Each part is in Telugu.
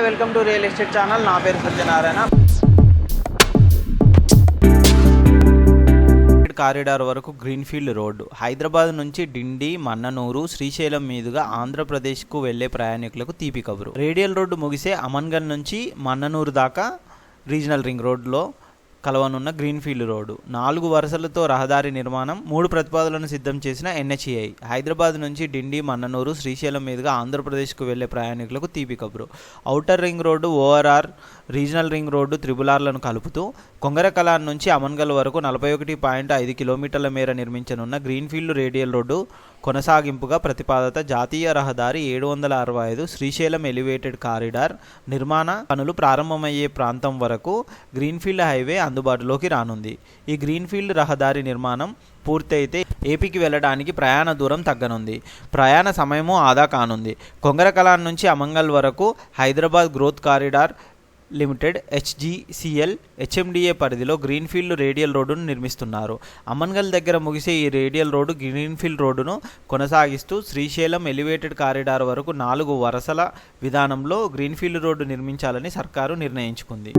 Hi welcome to real estate channel. నా పేరు సత్యనారాయణ. కారిడార్ వరకు గ్రీన్ఫీల్డ్ రోడ్డు. హైదరాబాద్ నుంచి డిండి మన్ననూరు శ్రీశైలం మీదుగా ఆంధ్రప్రదేశ్కు వెళ్ళే ప్రయాణికులకు తీపి కబురు. రేడియల్ రోడ్డు ముగిసే అమన్గల్ నుంచి మన్ననూరు దాకా రీజనల్ రింగ్ రోడ్లో కలవనున్న గ్రీన్ఫీల్డ్ రోడ్డు. నాలుగు వరుసలతో రహదారి నిర్మాణం మూడు ప్రతిపాదనలను సిద్ధం చేసిన ఎన్హెచ్ఐ హైదరాబాద్ నుంచి డిండి మన్ననూరు శ్రీశైలం మీదుగా ఆంధ్రప్రదేశ్కు వెళ్ళే ప్రయాణికులకు తీపి కబురు. Outer ring road ORR regional ring road త్రిబులార్లను కలుపుతూ కొంగరకలాన్ నుంచి అమన్గల్ వరకు నలభై ఒకటి పాయింట్ ఐదు కిలోమీటర్ల మేర నిర్మించనున్న గ్రీన్ఫీల్డ్ రేడియల్ రోడ్డు కొనసాగింపుగా ప్రతిపాదత జాతీయ రహదారి ఏడు వందల అరవై ఐదు శ్రీశైలం ఎలివేటెడ్ కారిడార్ నిర్మాణ పనులు ప్రారంభమయ్యే ప్రాంతం వరకు గ్రీన్ఫీల్డ్ హైవే అందుబాటులోకి రానుంది. ఈ గ్రీన్ఫీల్డ్ రహదారి నిర్మాణం పూర్తయితే ఏపీకి వెళ్ళడానికి ప్రయాణ దూరం తగ్గనుంది. ప్రయాణ సమయము ఆదా కానుంది. కొంగరకలాన్ నుంచి అమంగల్ వరకు Hyderabad growth corridor limited HGCL HMDA పరిధిలో గ్రీన్ఫీల్డ్ రేడియల్ రోడ్డును నిర్మిస్తున్నారు. అమన్గల్ దగ్గర ముగిసే ఈ రేడియల్ రోడ్డు గ్రీన్ఫీల్డ్ రోడ్డును కొనసాగిస్తూ శ్రీశైలం ఎలివేటెడ్ కారిడార్ వరకు నాలుగు వరుసల విధానంలో గ్రీన్ఫీల్డ్ రోడ్డు నిర్మించాలని సర్కారు నిర్ణయించుకుంది.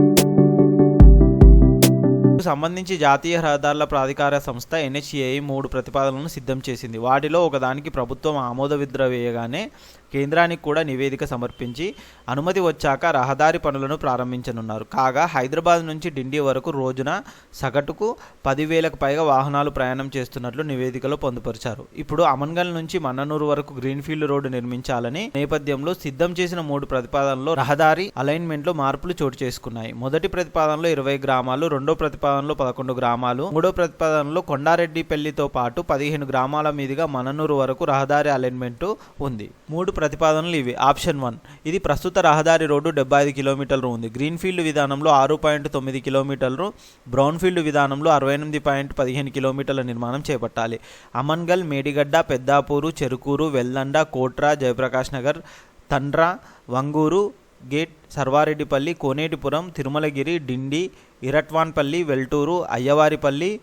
సంబంధించి జాతీయ రహదారుల ప్రాధికార సంస్థ ఎన్హెచ్ఏఐ మూడు ప్రతిపాదనలను సిద్ధం చేసింది. వాటిలో ఒకదానికి ప్రభుత్వం ఆమోద విద్ర వేయగానే కేంద్రానికి కూడా నివేదిక సమర్పించి అనుమతి వచ్చాక రహదారి పనులను ప్రారంభించనున్నారు. కాగా హైదరాబాద్ నుంచి డిండి వరకు రోజున సగటుకు పదివేలకు పైగా వాహనాలు ప్రయాణం చేస్తున్నట్లు నివేదికలో పొందుపరిచారు. ఇప్పుడు అమన్గల్ నుంచి మన్ననూరు వరకు గ్రీన్ఫీల్డ్ రోడ్డు నిర్మించాలని నేపథ్యంలో సిద్ధం చేసిన మూడు ప్రతిపాదనలో రహదారి అలైన్మెంట్లో మార్పులు చోటు చేసుకున్నాయి. మొదటి ప్రతిపాదనలో ఇరవై గ్రామాలు రెండో ప్రతిపాదనలో పదకొండు గ్రామాలు మూడో ప్రతిపాదనలో కొండారెడ్డిపల్లితో పాటు పదిహేను గ్రామాల మీదుగా మననూరు వరకు రహదారి అలైన్మెంట్ ఉంది. మూడు ప్రతిపాదనలు ఇవి. ఆప్షన్ వన్ ఇది ప్రస్తుత రహదారి రోడ్డు డెబ్బై ఐదు కిలోమీటర్లు ఉంది. గ్రీన్ఫీల్డ్ విధానంలో ఆరు పాయింట్ తొమ్మిది కిలోమీటర్లు బ్రౌన్ఫీల్డ్ విధానంలో అరవై ఎనిమిది పాయింట్ పదిహేను కిలోమీటర్ల నిర్మాణం చేపట్టాలి. అమన్గల్ మేడిగడ్డ పెద్దాపూరు చెరుకూరు వెల్లండ కోట్రా జయప్రకాష్ నగర్ తండ్ర వంగూరు గేట్ సర్వారెడ్డిపల్లి కోనేటిపురం తిరుమలగిరి డిండి ఇరట్వాన్పల్లి వెల్టూరు అయ్యవారిపల్లి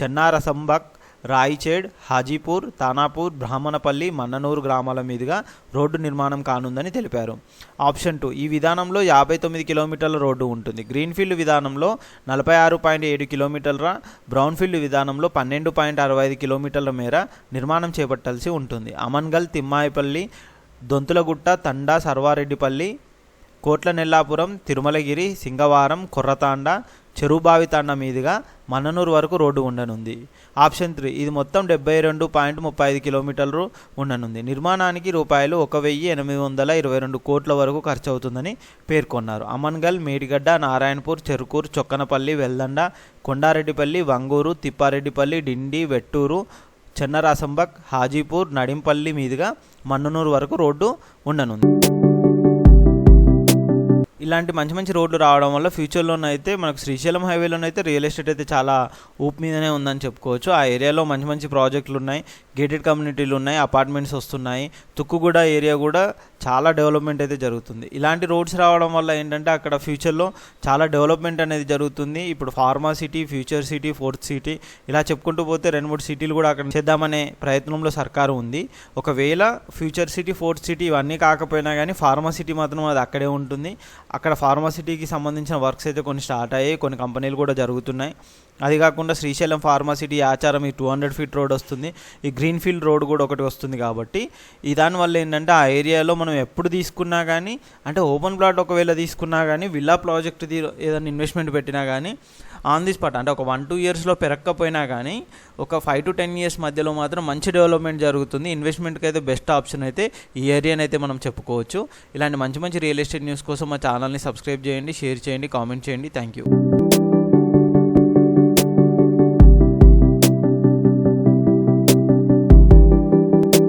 చెన్నారసంబక్ రాయిచేడ్ హాజీపూర్ తానాపూర్ బ్రాహ్మణపల్లి మన్ననూరు గ్రామాల మీదుగా రోడ్డు నిర్మాణం కానుందని తెలిపారు. ఆప్షన్ టూ ఈ విధానంలో యాభై తొమ్మిది కిలోమీటర్ల రోడ్డు ఉంటుంది. గ్రీన్ఫీల్డ్ విధానంలో నలభై ఆరు పాయింట్ ఏడు కిలోమీటర్ల బ్రౌన్ఫీల్డ్ విధానంలో పన్నెండు పాయింట్ అరవై ఐదు కిలోమీటర్ల మేర నిర్మాణం చేపట్టాల్సి ఉంటుంది. అమన్గల్ తిమ్మాయిపల్లి దొంతులగుట్ట తండా సర్వారెడ్డిపల్లి కోట్ల నెల్లాపురం తిరుమలగిరి సింగవారం కొర్రతాండ చెరువుబావి తాండ మీదుగా మన్ననూరు వరకు రోడ్డు ఉండనుంది. ఆప్షన్ త్రీ ఇది మొత్తం డెబ్బై రెండు పాయింట్ ముప్పై ఐదు కిలోమీటర్లు ఉండనుంది. నిర్మాణానికి రూపాయలు ఒక వెయ్యి ఎనిమిది వందల ఇరవై రెండు కోట్ల వరకు ఖర్చు అవుతుందని పేర్కొన్నారు. అమన్గల్ మేడిగడ్డ నారాయణపూర్ చెరుకూరు చొక్కనపల్లి వెల్దండ కొండారెడ్డిపల్లి వంగూరు తిప్పారెడ్డిపల్లి డిండి వెట్టూరు చెన్నరాసంబక్ హాజీపూర్ నడింపల్లి మీదుగా మన్ననూరు వరకు రోడ్డు ఉండనుంది. ఇలాంటి మంచి మంచి రోడ్లు రావడం వల్ల ఫ్యూచర్లోనైతే మనకు శ్రీశైలం హైవేలోనైతే రియల్ ఎస్టేట్ అయితే చాలా ఊపు మీదనే ఉందని చెప్పుకోవచ్చు. ఆ ఏరియాలో మంచి మంచి ప్రాజెక్టులు ఉన్నాయి గేటెడ్ కమ్యూనిటీలు ఉన్నాయి అపార్ట్మెంట్స్ వస్తున్నాయి. తుక్కుగూడ ఏరియా కూడా చాలా డెవలప్మెంట్ అయితే జరుగుతుంది. ఇలాంటి రోడ్స్ రావడం వల్ల ఏంటంటే అక్కడ ఫ్యూచర్లో చాలా డెవలప్మెంట్ అనేది జరుగుతుంది. ఇప్పుడు pharma city future city fourth city ఇలా చెప్పుకుంటూ పోతే రెండు మూడు సిటీలు కూడా అక్కడ చేద్దామనే ప్రయత్నంలో సర్కారు ఉంది. ఒకవేళ ఫ్యూచర్ సిటీ ఫోర్త్ సిటీ ఇవన్నీ కాకపోయినా కానీ ఫార్మా సిటీ మాత్రం అది అక్కడే ఉంటుంది. అక్కడ ఫార్మాసిటీకి సంబంధించిన వర్క్స్ అయితే కొన్ని స్టార్ట్ అయ్యాయి కొన్ని కంపెనీలు కూడా జరుగుతున్నాయి. అది కాకుండా శ్రీశైలం ఫార్మాసిటీ ఆచారం ఈ టూ హండ్రెడ్ ఫీట్ రోడ్ వస్తుంది. ఈ గ్రీన్ ఫీల్డ్ రోడ్ కూడా ఒకటి వస్తుంది కాబట్టి ఈ దానివల్ల ఏంటంటే ఆ ఏరియాలో మనం ఎప్పుడు తీసుకున్నా కానీ అంటే ఓపెన్ ప్లాట్ ఒకవేళ తీసుకున్నా కానీ విల్లా ప్రాజెక్ట్ ఏదైనా ఇన్వెస్ట్మెంట్ పెట్టినా కానీ ఆన్ ది స్పాట్ అంటే ఒక వన్ టూ ఇయర్స్లో పెరగకపోయినా కానీ ఒక ఫైవ్ టు టెన్ ఇయర్స్ మధ్యలో మాత్రం మంచి డెవలప్మెంట్ జరుగుతుంది. ఇన్వెస్ట్మెంట్కి అయితే బెస్ట్ ఆప్షన్ అయితే ఈ ఏరియాని అయితే మనం చెప్పుకోవచ్చు. ఇలాంటి మంచి మంచి రియల్ ఎస్టేట్ న్యూస్ కోసం మా ఛానల్ని సబ్స్క్రైబ్ చేయండి షేర్ చేయండి కామెంట్ చేయండి. Thank you